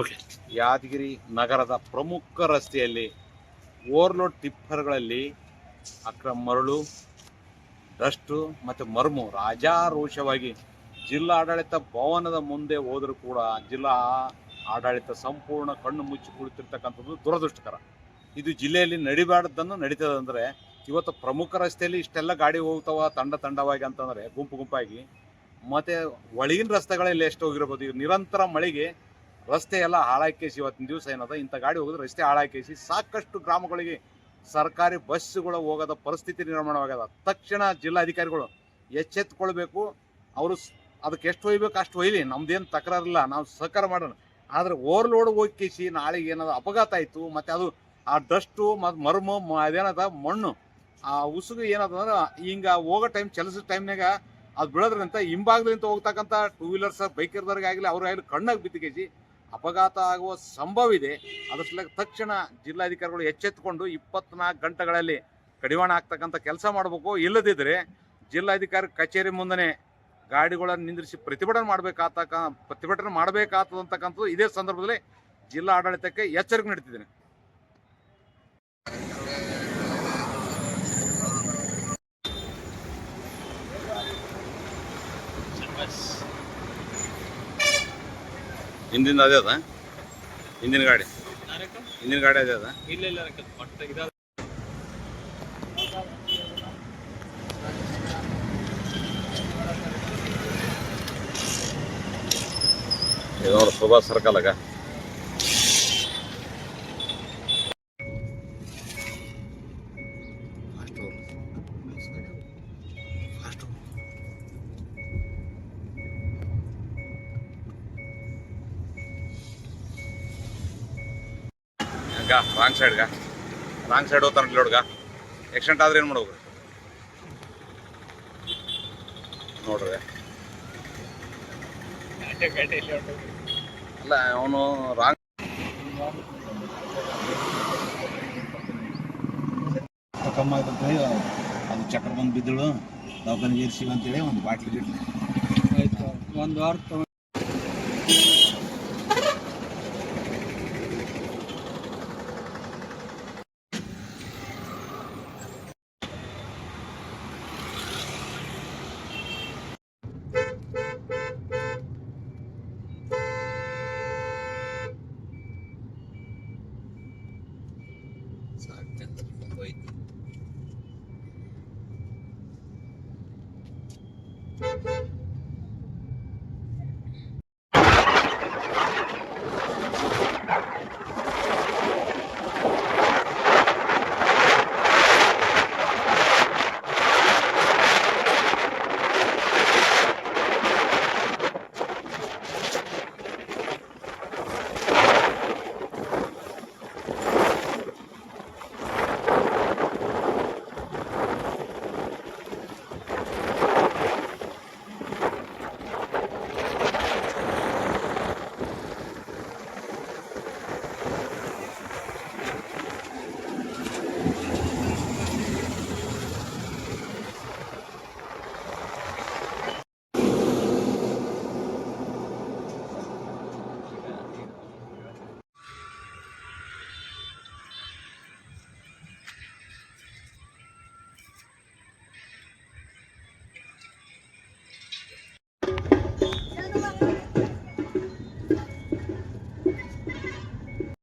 Okay Yadgir ನಗರದ ಪ್ರಮುಖ ರಸ್ತೆಯಲ್ಲಿ ಓವರ್ಲೋಡ್ ಟಿಪ್ಪರ್ಗಳಲ್ಲಿ ಅಕ್ರಮ ಮರಳು, ಡಸ್ಟು ಮತ್ತು ಮರ್ಮು ರಾಜಾರೋಷವಾಗಿ ಜಿಲ್ಲಾಡಳಿತ ಭವನದ ಮುಂದೆ ಹೋದರೂ ಕೂಡ ಜಿಲ್ಲಾ ಆಡಳಿತ ಸಂಪೂರ್ಣ ಕಣ್ಣು ಮುಚ್ಚಿ ಕುಳಿತಿರ್ತಕ್ಕಂಥದ್ದು ದುರದೃಷ್ಟಕರ. ಇದು ಜಿಲ್ಲೆಯಲ್ಲಿ ನಡಿಬಾರ್ದನ್ನು ನಡೀತದೆ ಅಂದರೆ ಇವತ್ತು ಪ್ರಮುಖ ರಸ್ತೆಯಲ್ಲಿ ಇಷ್ಟೆಲ್ಲ ಗಾಡಿ ಹೋಗ್ತಾವ, ತಂಡ ತಂಡವಾಗಿ ಅಂತಂದರೆ ಗುಂಪು ಗುಂಪಾಗಿ, ಮತ್ತು ಒಳಗಿನ ರಸ್ತೆಗಳಲ್ಲಿ ಎಷ್ಟು ಹೋಗಿರ್ಬೋದು. ನಿರಂತರ ಮಳೆಗೆ ರಸ್ತೆ ಎಲ್ಲ ಹಾಳಾಕೇಸಿ ಇವತ್ತಿನ ದಿವಸ ಏನದ? ಇಂಥ ಗಾಡಿ ಹೋಗಿದ್ರೆ ರಸ್ತೆ ಹಾಳಾಕೇಸಿ ಸಾಕಷ್ಟು ಗ್ರಾಮಗಳಿಗೆ ಸರ್ಕಾರಿ ಬಸ್ಸುಗಳು ಹೋಗೋದ ಪರಿಸ್ಥಿತಿ ನಿರ್ಮಾಣವಾಗ್ಯದ. ತಕ್ಷಣ ಜಿಲ್ಲಾಧಿಕಾರಿಗಳು ಎಚ್ಚೆತ್ಕೊಳ್ಬೇಕು. ಅವರು ಅದಕ್ಕೆ ಎಷ್ಟು ಒಯ್ಬೇಕು ಅಷ್ಟು ಒಯ್ಲಿ. ನಮ್ದೇನು ತಕರಾರಿಲ್ಲ. ನಾವು ಸಹಕಾರ ಮಾಡೋಣ. ಆದರೆ ಓವರ್ಲೋಡ್ ಹೋಗಿಸಿ ನಾಳೆಗೆ ಏನದ ಅಪಘಾತ ಆಯಿತು. ಮತ್ತು ಅದು ಆ ಡಸ್ಟು ಮತ್ತು ಮರ್ಮು ಅದೇನದ ಮಣ್ಣು. ಆ ಉಸುಗು ಏನದ ಅಂದ್ರೆ ಹಿಂಗೆ ಹೋಗೋ ಟೈಮ್ ಚಲಿಸೋ ಟೈಮ್ನಾಗ ಅದು ಬೀಳೋದ್ರಿಂದ ಹಿಂಭಾಗದಿಂದ ಹೋಗ್ತಕ್ಕಂಥ ಟೂ ವೀಲರ್ಸ್, ಬೈಕ್ ಇರೋದ್ರಿಗಾಗಲಿ ಅವ್ರಿಗಾಗಲಿ ಕಣ್ಣಾಗಿ ಬಿತ್ತಿಕೇಸಿ ಅಪಘಾತ ಆಗುವ ಸಂಭವ ಇದೆ ಅದರ ಸಲುವಾಗಿ ತಕ್ಷಣ ಜಿಲ್ಲಾಧಿಕಾರಿಗಳು ಎಚ್ಚೆತ್ತುಕೊಂಡು ಇಪ್ಪತ್ನಾಲ್ಕು ಗಂಟೆಗಳಲ್ಲಿ ಕಡಿವಾಣ ಆಗ್ತಕ್ಕಂಥ ಕೆಲಸ ಮಾಡಬೇಕು. ಇಲ್ಲದಿದ್ದರೆ ಜಿಲ್ಲಾಧಿಕಾರಿ ಕಚೇರಿ ಮುಂದೆ ಗಾಡಿಗಳನ್ನು ನಿಂದ್ರಿಸಿ ಪ್ರತಿಭಟನೆ ಮಾಡಬೇಕಾತಕ್ಕ, ಪ್ರತಿಭಟನೆ ಮಾಡಬೇಕಾಗ್ತದಂತಕ್ಕಂಥದ್ದು ಇದೇ ಸಂದರ್ಭದಲ್ಲಿ ಜಿಲ್ಲಾ ಆಡಳಿತಕ್ಕೆ ಎಚ್ಚರಿಕೆ ನೀಡ್ತಿದ್ದೀನಿ. ಹಿಂದಿನ ಅದೇ ಅದ? ಹಿಂದಿನ ಗಾಡಿ? ಹಿಂದಿನ ಗಾಡಿ ಅದೇ ಅದ? ಇಲ್ಲ ಇಲ್ಲ ಇದು ನೋಡಿ ಸುಭಾಷ್ ಸರ್ಕಲ್ ಆಗ. ಹಂಗ ರಾಂಗ್ ಸೈಡ್ಗ ರಾಂಗ್ ಸೈಡ್ ಹೋಗ್ತಾನೆ ನೋಡ್ಗ. ಆಕ್ಸಿಡೆಂಟ್ ಆದ್ರೆ ಏನು ಮಾಡ್ಬೇಕು ನೋಡ್ರಿ. ಅಲ್ಲ ಅವನು ರಾಂಗ್ ಕಮ್ಮ ಆಯ್ತು ಹೇಳಿ ಅದು ಚಕ್ರ ಬಂದು ಬಿದ್ದಳು. ದವಾಖಾನೆಗೆ ಏರ್ಸಿವಿ ಅಂತೇಳಿ ಒಂದು ಬಾಟ್ಲಿ ಬಿಟ್ಟು ಆಯ್ತು ಒಂದು ವಾರ wait. Thank you.